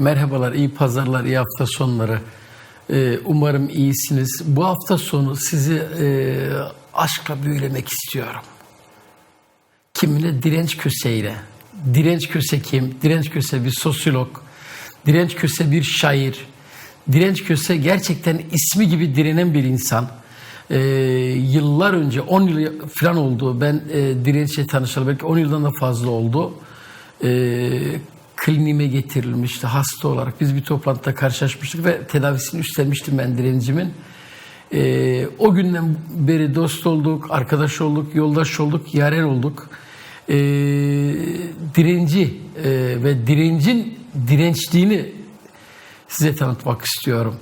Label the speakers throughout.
Speaker 1: Merhabalar, iyi pazarlar, iyi hafta sonları. Ee, umarım iyisiniz. Bu hafta sonu sizi e, aşkla büyülemek istiyorum. Kimine direnç köseyle. Direnç köse kim? Direnç köse bir sosyolog. Direnç köse bir şair. Direnç köse gerçekten ismi gibi direnen bir insan. Ee, yıllar önce 10 yıl falan oldu. Ben e, dirençle tanışalı belki 10 yıldan da fazla oldu. Ee, kliniğime getirilmişti hasta olarak. Biz bir toplantıda karşılaşmıştık ve tedavisini üstlenmiştim ben direncimin. Ee, o günden beri dost olduk, arkadaş olduk, yoldaş olduk, yaren olduk. Ee, direnci e, ve direncin dirençliğini size tanıtmak istiyorum.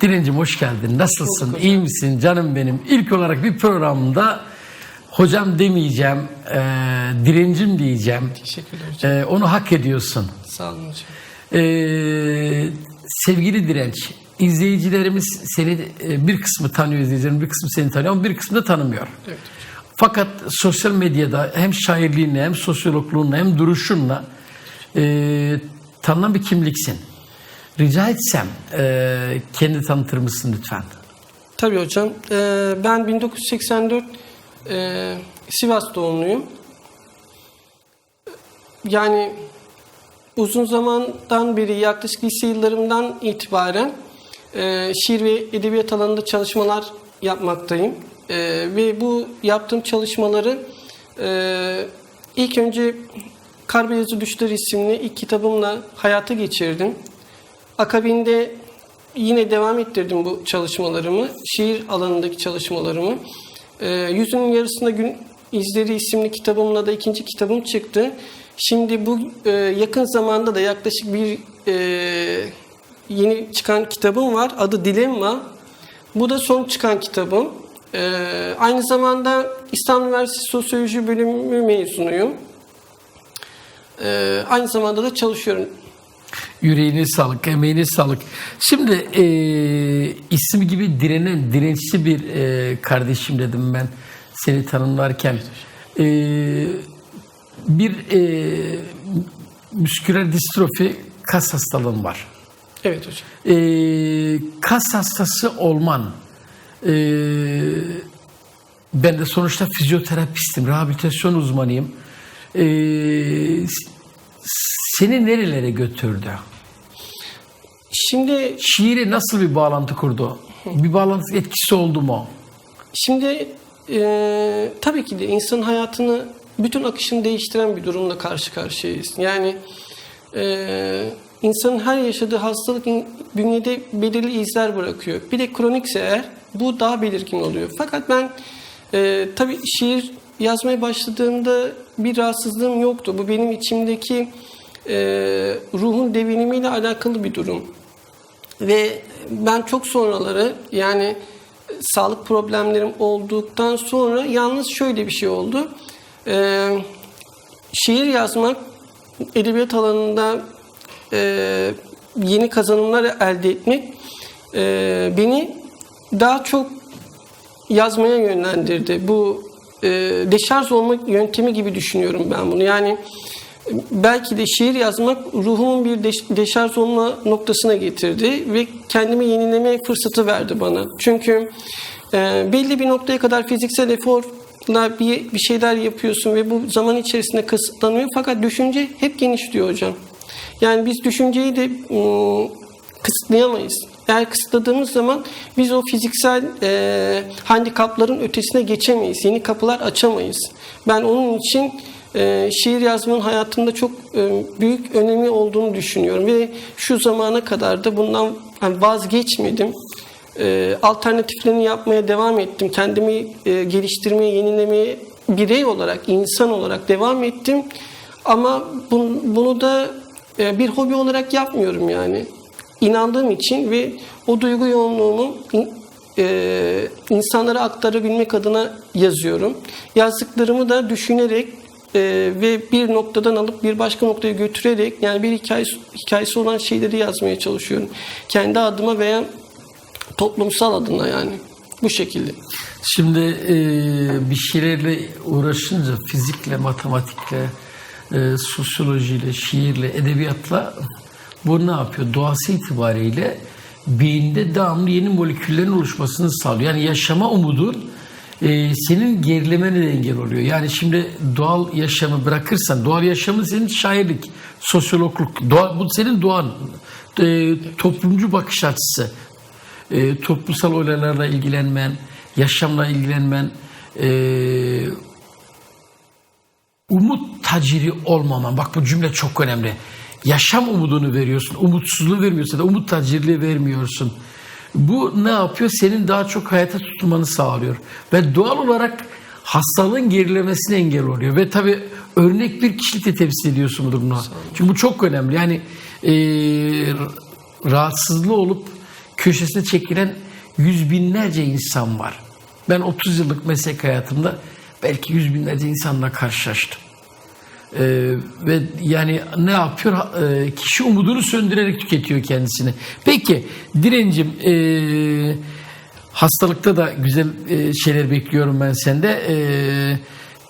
Speaker 1: Direncim hoş geldin. Nasılsın? İyi misin? Canım benim. İlk olarak bir programda hocam demeyeceğim, e, direncim diyeceğim.
Speaker 2: Teşekkürler hocam.
Speaker 1: E, onu hak ediyorsun.
Speaker 2: Sağ olun hocam.
Speaker 1: Ee, sevgili Direnç, izleyicilerimiz seni e, bir kısmı tanıyor izleyicilerin, bir kısmı seni tanıyor ama bir kısmı da tanımıyor.
Speaker 2: Evet.
Speaker 1: Fakat sosyal medyada hem şairliğinle hem sosyologluğunla hem duruşunla e, tanınan bir kimliksin. Rica etsem e, kendi tanıtır mısın lütfen?
Speaker 2: Tabii hocam. Ee, ben 1984 e, Sivas doğumluyum. Yani uzun zamandan beri yaklaşık lise yıllarımdan itibaren e, şiir ve edebiyat alanında çalışmalar yapmaktayım. E, ve bu yaptığım çalışmaları e, ilk önce Kar Beyazı Düşler isimli ilk kitabımla hayata geçirdim. Akabinde yine devam ettirdim bu çalışmalarımı. Şiir alanındaki çalışmalarımı. Ee, Yüzünün Yarısında Gün İzleri isimli kitabımla da ikinci kitabım çıktı. Şimdi bu e, yakın zamanda da yaklaşık bir e, yeni çıkan kitabım var. Adı Dilemma. Bu da son çıkan kitabım. Ee, aynı zamanda İstanbul Üniversitesi Sosyoloji Bölümü mezunuyum. Ee, aynı zamanda da çalışıyorum.
Speaker 1: Yüreğine sağlık, emeğine sağlık. Şimdi e, ismi gibi direnen, dirençli bir e, kardeşim dedim ben seni tanımlarken. E, bir e, müsküler distrofi kas hastalığım var.
Speaker 2: Evet hocam.
Speaker 1: E, kas hastası olman, e, ben de sonuçta fizyoterapistim, rehabilitasyon uzmanıyım. E, seni nerelere götürdü?
Speaker 2: Şimdi
Speaker 1: Şiire nasıl bir bağlantı kurdu? Bir bağlantı etkisi oldu mu?
Speaker 2: Şimdi e, tabii ki de insanın hayatını bütün akışını değiştiren bir durumla karşı karşıyayız. Yani e, insanın her yaşadığı hastalık bünyede belirli izler bırakıyor. Bir de kronikse eğer bu daha belirgin oluyor. Fakat ben e, tabii şiir yazmaya başladığımda bir rahatsızlığım yoktu. Bu benim içimdeki e, ruhun devinimiyle alakalı bir durum. Ve ben çok sonraları yani e, sağlık problemlerim olduktan sonra yalnız şöyle bir şey oldu. Ee, şiir yazmak edebiyat alanında e, yeni kazanımlar elde etmek e, beni daha çok yazmaya yönlendirdi. Bu e, deşarj olma yöntemi gibi düşünüyorum ben bunu. Yani belki de şiir yazmak ruhumun bir deş, deşarj olma noktasına getirdi ve kendimi yenileme fırsatı verdi bana. Çünkü e, belli bir noktaya kadar fiziksel eforla bir, bir şeyler yapıyorsun ve bu zaman içerisinde kısıtlanıyor. Fakat düşünce hep genişliyor hocam. Yani biz düşünceyi de ım, kısıtlayamayız. Eğer kısıtladığımız zaman biz o fiziksel e, handikapların ötesine geçemeyiz. Yeni kapılar açamayız. Ben onun için e, şiir yazmanın hayatımda çok e, büyük önemi olduğunu düşünüyorum. Ve şu zamana kadar da bundan vazgeçmedim. E, alternatiflerini yapmaya devam ettim. Kendimi e, geliştirmeye, yenilemeye birey olarak, insan olarak devam ettim. Ama bun, bunu da e, bir hobi olarak yapmıyorum yani inandığım için ve o duygu yoğunluğumu in- insanlara aktarabilmek adına yazıyorum. Yazdıklarımı da düşünerek e, ve bir noktadan alıp bir başka noktaya götürerek yani bir hikayesi, hikayesi olan şeyleri yazmaya çalışıyorum. Kendi adıma veya toplumsal adına yani bu şekilde.
Speaker 1: Şimdi e, bir şeylerle uğraşınca fizikle, matematikle, e, sosyolojiyle, şiirle, edebiyatla Bu ne yapıyor? Doğası itibariyle beyinde devamlı yeni moleküllerin oluşmasını sağlıyor. Yani yaşama umudun e, senin gerilemene engel oluyor. Yani şimdi doğal yaşamı bırakırsan, doğal yaşamı senin şairlik, sosyologluk, doğa, bu senin doğan, e, toplumcu bakış açısı, e, toplumsal olaylarla ilgilenmen, yaşamla ilgilenmen, e, umut taciri olmaman. Bak bu cümle çok önemli. Yaşam umudunu veriyorsun. Umutsuzluğu vermiyorsun da umut tacirliği vermiyorsun. Bu ne yapıyor? Senin daha çok hayata tutunmanı sağlıyor. Ve doğal olarak hastalığın gerilemesine engel oluyor. Ve tabii örnek bir kişilikle temsil ediyorsun bu durumda. Çünkü bu çok önemli. Yani e, rahatsızlığı olup köşesine çekilen yüz binlerce insan var. Ben 30 yıllık meslek hayatımda belki yüz binlerce insanla karşılaştım. Ee, ve yani ne yapıyor? Ee, kişi umudunu söndürerek tüketiyor kendisini. Peki direncim e, hastalıkta da güzel e, şeyler bekliyorum ben sende. E,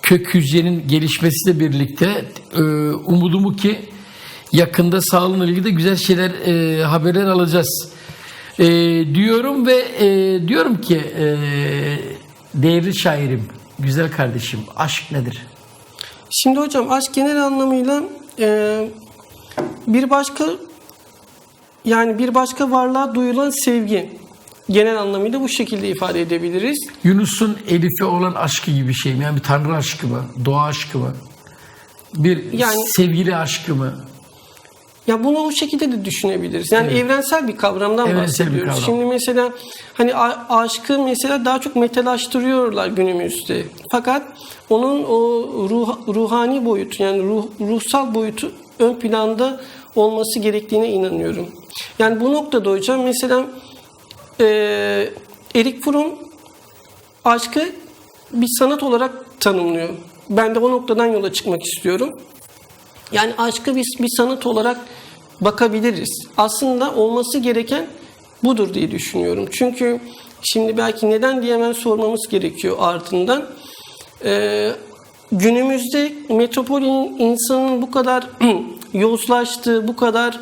Speaker 1: kök hücrenin gelişmesiyle birlikte e, umudumu ki yakında sağlığınla ilgili de güzel şeyler e, haberler alacağız. E, diyorum ve e, diyorum ki e, değerli şairim, güzel kardeşim aşk nedir?
Speaker 2: Şimdi hocam aşk genel anlamıyla e, bir başka yani bir başka varlığa duyulan sevgi. Genel anlamıyla bu şekilde ifade edebiliriz.
Speaker 1: Yunus'un Elif'e olan aşkı gibi bir şey mi? Yani bir tanrı aşkı mı? Doğa aşkı mı? Bir
Speaker 2: Yani-
Speaker 1: sevgili aşkı mı?
Speaker 2: Ya bunu o şekilde de düşünebiliriz. Yani evrensel bir kavramdan
Speaker 1: Evrensel bir
Speaker 2: bahsediyoruz.
Speaker 1: kavram.
Speaker 2: Şimdi mesela hani aşkı mesela daha çok metalaştırıyorlar günümüzde. Fakat onun o ruh, ruhani boyutu yani ruh, ruhsal boyutu ön planda olması gerektiğine inanıyorum. Yani bu noktada hocam mesela e, Erik Fromm aşkı bir sanat olarak tanımlıyor. Ben de o noktadan yola çıkmak istiyorum. Yani aşkı biz bir sanat olarak bakabiliriz. Aslında olması gereken budur diye düşünüyorum. Çünkü şimdi belki neden diye hemen sormamız gerekiyor ardından. Ee, günümüzde metropolin insanın bu kadar yozlaştığı, bu kadar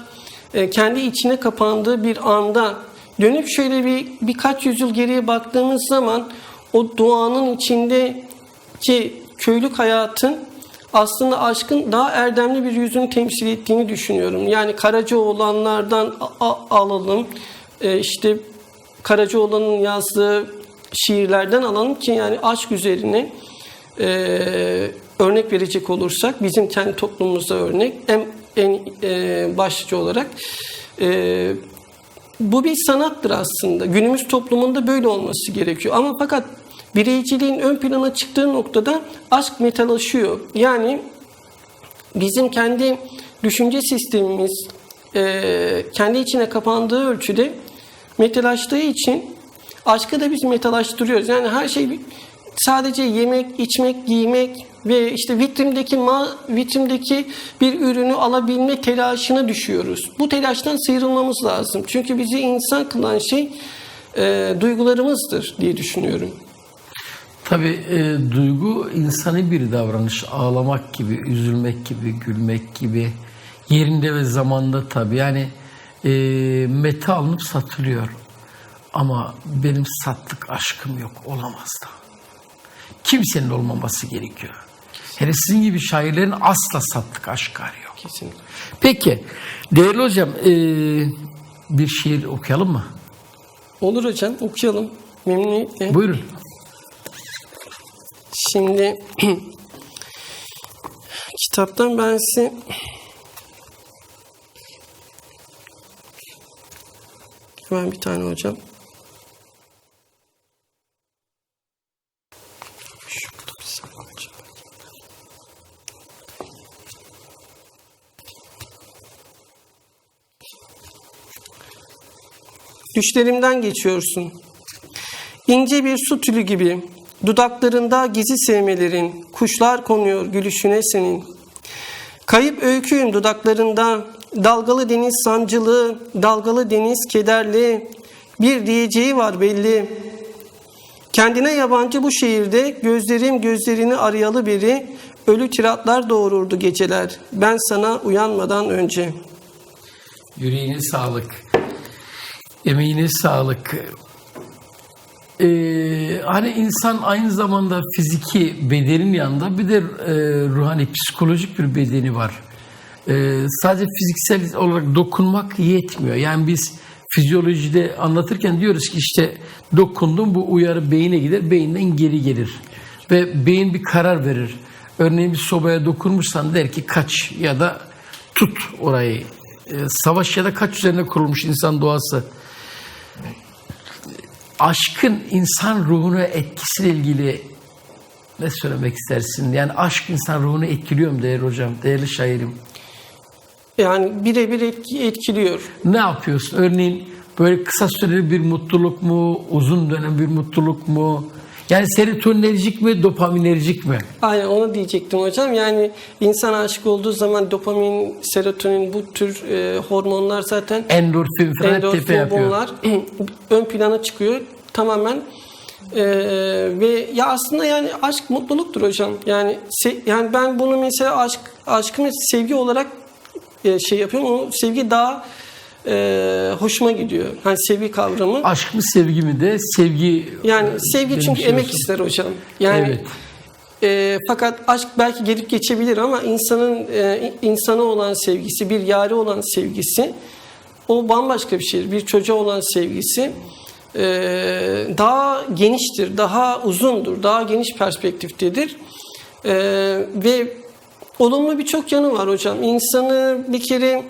Speaker 2: e, kendi içine kapandığı bir anda dönüp şöyle bir birkaç yüzyıl geriye baktığımız zaman o doğanın içindeki köylük hayatın aslında aşkın daha erdemli bir yüzünü temsil ettiğini düşünüyorum. Yani Karacaoğlanlardan a- a- alalım, e, işte Karacaoğlan'ın yazdığı şiirlerden alalım ki yani aşk üzerine e, örnek verecek olursak bizim kendi toplumumuzda örnek en, en e, başlıca olarak e, bu bir sanattır aslında. Günümüz toplumunda böyle olması gerekiyor. Ama fakat bireyciliğin ön plana çıktığı noktada aşk metalaşıyor. Yani bizim kendi düşünce sistemimiz e, kendi içine kapandığı ölçüde metalaştığı için aşkı da biz metalaştırıyoruz. Yani her şey sadece yemek, içmek, giymek ve işte vitrindeki ma vitrindeki bir ürünü alabilme telaşına düşüyoruz. Bu telaştan sıyrılmamız lazım. Çünkü bizi insan kılan şey e, duygularımızdır diye düşünüyorum.
Speaker 1: Tabii e, duygu insani bir davranış. Ağlamak gibi, üzülmek gibi, gülmek gibi. Yerinde ve zamanda tabii. Yani e, meta alınıp satılıyor. Ama benim sattık aşkım yok. Olamaz da. Kimsenin olmaması gerekiyor. Hele sizin gibi şairlerin asla sattık aşkı yok.
Speaker 2: Kesinlikle.
Speaker 1: Peki değerli hocam e, bir şiir okuyalım mı?
Speaker 2: Olur hocam okuyalım. Memnuniyetle.
Speaker 1: Buyurun.
Speaker 2: Şimdi kitaptan ben size hemen bir tane hocam. Düşlerimden geçiyorsun. İnce bir su tülü gibi dudaklarında gizli sevmelerin, kuşlar konuyor gülüşüne senin. Kayıp öyküyüm dudaklarında, dalgalı deniz sancılı, dalgalı deniz kederli, bir diyeceği var belli. Kendine yabancı bu şehirde gözlerim gözlerini arayalı beri, ölü tiratlar doğururdu geceler, ben sana uyanmadan önce.''
Speaker 1: Yüreğine sağlık. Emeğine sağlık. Ee, hani insan aynı zamanda fiziki bedenin yanında bir de e, ruhani psikolojik bir bedeni var. Ee, sadece fiziksel olarak dokunmak yetmiyor. Yani biz fizyolojide anlatırken diyoruz ki işte dokundum bu uyarı beyine gider, beyinden geri gelir. Ve beyin bir karar verir. Örneğin bir sobaya dokunmuşsan der ki kaç ya da tut orayı. Ee, savaş ya da kaç üzerine kurulmuş insan doğası aşkın insan ruhuna etkisiyle ilgili ne söylemek istersin? Yani aşk insan ruhunu etkiliyor mu değerli hocam, değerli şairim?
Speaker 2: Yani birebir etki, etkiliyor.
Speaker 1: Ne yapıyorsun? Örneğin böyle kısa süreli bir mutluluk mu, uzun dönem bir mutluluk mu? Yani serotoninerjik mi, dopaminerjik mi?
Speaker 2: Aynen onu diyecektim hocam. Yani insan aşık olduğu zaman dopamin, serotonin bu tür e, hormonlar zaten
Speaker 1: Endorfin
Speaker 2: endorfin hormonlar ön plana çıkıyor. Tamamen e, ve ya aslında yani aşk mutluluktur hocam. Yani se- yani ben bunu mesela aşk aşkı sevgi olarak e, şey yapıyorum. O sevgi daha e, hoşuma gidiyor. Hani sevgi kavramı.
Speaker 1: Aşk mı sevgi mi de sevgi
Speaker 2: Yani sevgi çünkü emek ister hocam. Yani
Speaker 1: Evet.
Speaker 2: e, fakat aşk belki gelip geçebilir ama insanın e, insana olan sevgisi, bir yari olan sevgisi o bambaşka bir şey. Bir çocuğa olan sevgisi e, daha geniştir, daha uzundur, daha geniş perspektiftedir. E, ve olumlu birçok yanı var hocam. İnsanı bir kere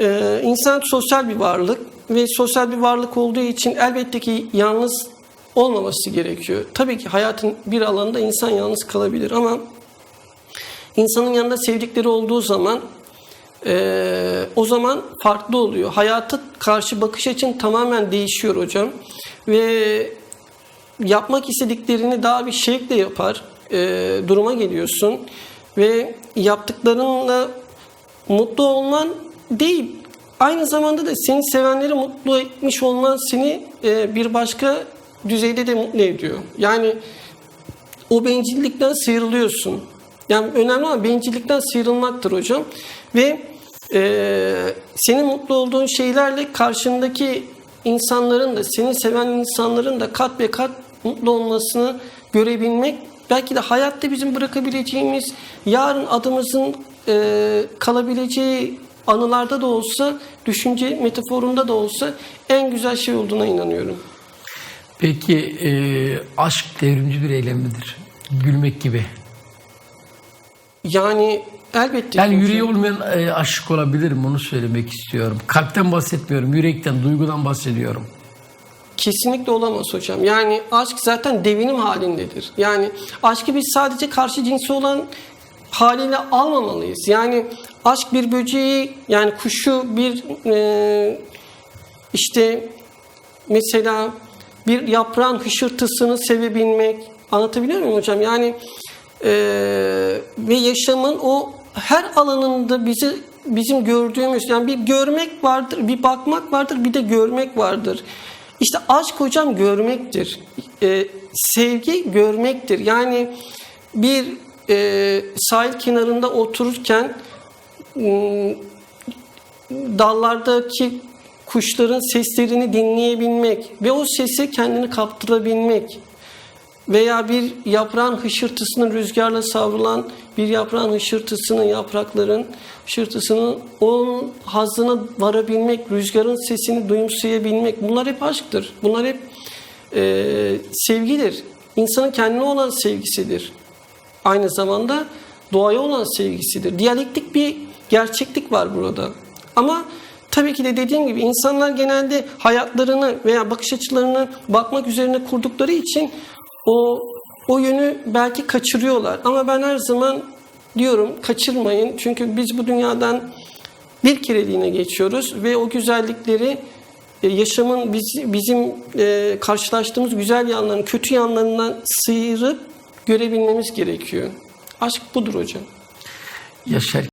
Speaker 2: e, insan sosyal bir varlık ve sosyal bir varlık olduğu için elbette ki yalnız olmaması gerekiyor. Tabii ki hayatın bir alanında insan yalnız kalabilir ama insanın yanında sevdikleri olduğu zaman e, o zaman farklı oluyor. Hayata karşı bakış açın tamamen değişiyor hocam. Ve yapmak istediklerini daha bir şevkle yapar e, duruma geliyorsun. Ve yaptıklarınla mutlu olman değil. Aynı zamanda da seni sevenleri mutlu etmiş olman seni e, bir başka düzeyde de mutlu ediyor. Yani o bencillikten sıyrılıyorsun. Yani önemli olan bencillikten sıyrılmaktır hocam. Ve e, senin mutlu olduğun şeylerle karşındaki insanların da seni seven insanların da kat be kat mutlu olmasını görebilmek belki de hayatta bizim bırakabileceğimiz yarın adımızın e, kalabileceği anılarda da olsa düşünce metaforunda da olsa en güzel şey olduğuna inanıyorum.
Speaker 1: Peki e, aşk devrimci bir eylem midir? Gülmek gibi.
Speaker 2: Yani elbette
Speaker 1: Yani
Speaker 2: ki
Speaker 1: yüreği olmayan e, aşık olabilir mi? Onu söylemek istiyorum. Kalpten bahsetmiyorum, yürekten, duygudan bahsediyorum.
Speaker 2: Kesinlikle olamaz hocam. Yani aşk zaten devinim halindedir. Yani aşkı biz sadece karşı cinsi olan haliyle almamalıyız. Yani aşk bir böceği yani kuşu bir e, işte mesela bir yaprağın hışırtısını sevebilmek anlatabiliyor muyum hocam? Yani e, ve yaşamın o her alanında bizi bizim gördüğümüz yani bir görmek vardır, bir bakmak vardır, bir de görmek vardır. İşte aşk hocam görmektir. E, sevgi görmektir. Yani bir e, sahil kenarında otururken m, dallardaki kuşların seslerini dinleyebilmek ve o sese kendini kaptırabilmek veya bir yaprağın hışırtısının rüzgarla savrulan bir yaprağın hışırtısının yaprakların hışırtısının onun hazzına varabilmek, rüzgarın sesini duyumsayabilmek bunlar hep aşktır. Bunlar hep e, sevgidir. İnsanın kendine olan sevgisidir. Aynı zamanda doğaya olan sevgisidir. Diyalektik bir gerçeklik var burada. Ama tabii ki de dediğim gibi insanlar genelde hayatlarını veya bakış açılarını bakmak üzerine kurdukları için o o yönü belki kaçırıyorlar. Ama ben her zaman diyorum kaçırmayın. Çünkü biz bu dünyadan bir kereliğine geçiyoruz ve o güzellikleri e, yaşamın biz, bizim e, karşılaştığımız güzel yanlarını, kötü yanlarından sıyırıp görebilmemiz gerekiyor. Aşk budur hocam.
Speaker 1: Yaşar